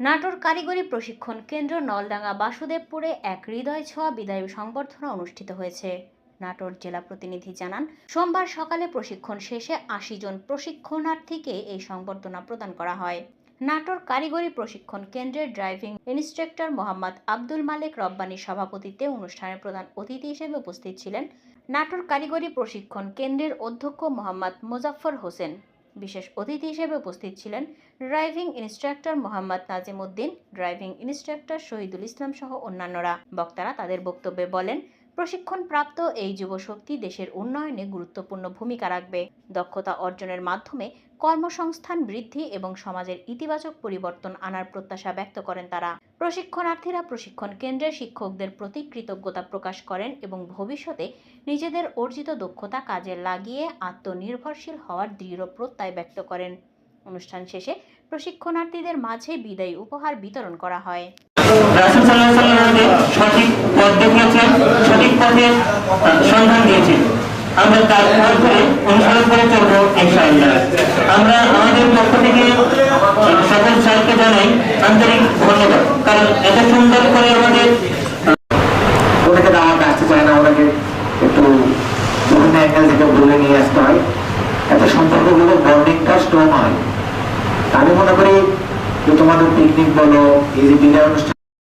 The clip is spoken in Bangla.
নাটোর কারিগরি প্রশিক্ষণ কেন্দ্র নলডাঙ্গা বাসুদেবপুরে এক হৃদয় ছোঁয়া বিদায় সংবর্ধনা অনুষ্ঠিত হয়েছে। নাটোর জেলা প্রতিনিধি জানান, সোমবার সকালে প্রশিক্ষণ শেষে আশি জন প্রশিক্ষণার্থীকে এই সংবর্ধনা প্রদান করা হয়। নাটোর কারিগরি প্রশিক্ষণ কেন্দ্রের ড্রাইভিং ইনস্ট্রাক্টর মোহাম্মদ আব্দুল মালিক রব্বানির সভাপতিত্বে অনুষ্ঠানের প্রধান অতিথি হিসেবে উপস্থিত ছিলেন। নাটোর কারিগরি প্রশিক্ষণ কেন্দ্রের অধ্যক্ষ মোহাম্মদ মোজাফফর হোসেন। বিশেষ অতিথি হিসেবে উপস্থিত ছিলেন driving instructor Mohammad Nazim Uddin driving instructor Shahidul Islam সহ অন্যান্যরা। বক্তারা তাদের বক্তব্যে বলেন প্রশিক্ষণপ্রাপ্ত এই যুবশক্তি দেশের উন্নয়নে গুরুত্বপূর্ণ ভূমিকা রাখবে। দক্ষতা অর্জনের মাধ্যমে কর্মসংস্থান বৃদ্ধি এবং সমাজের ইতিবাচক পরিবর্তন আনার প্রত্যাশা ব্যক্ত করেন তারা। প্রশিক্ষণার্থীরা প্রশিক্ষণ কেন্দ্রের শিক্ষকদের প্রতি কৃতজ্ঞতা প্রকাশ করেন এবং ভবিষ্যতে নিজেদের অর্জিত দক্ষতা কাজে লাগিয়ে আত্মনির্ভরশীল হওয়ার দৃঢ় প্রত্যয় ব্যক্ত করেন। অনুষ্ঠান শেষে প্রশিক্ষণার্থীদের মাঝে বিদায়ী উপহার বিতরণ করা হয়। সন্ধান দিয়েছেন আমরা তার পথ ধরে অনুসরণ করে চলবো, ইনশাআল্লাহ। আমরা আমাদের পক্ষ থেকে সকল স্যারকে জানাই আন্তরিক ধন্যবাদ। কারণ এত সুন্দর করে আমাদের করি তোমাদের পিকনিক বলো, এই যে বিদায় অনুষ্ঠান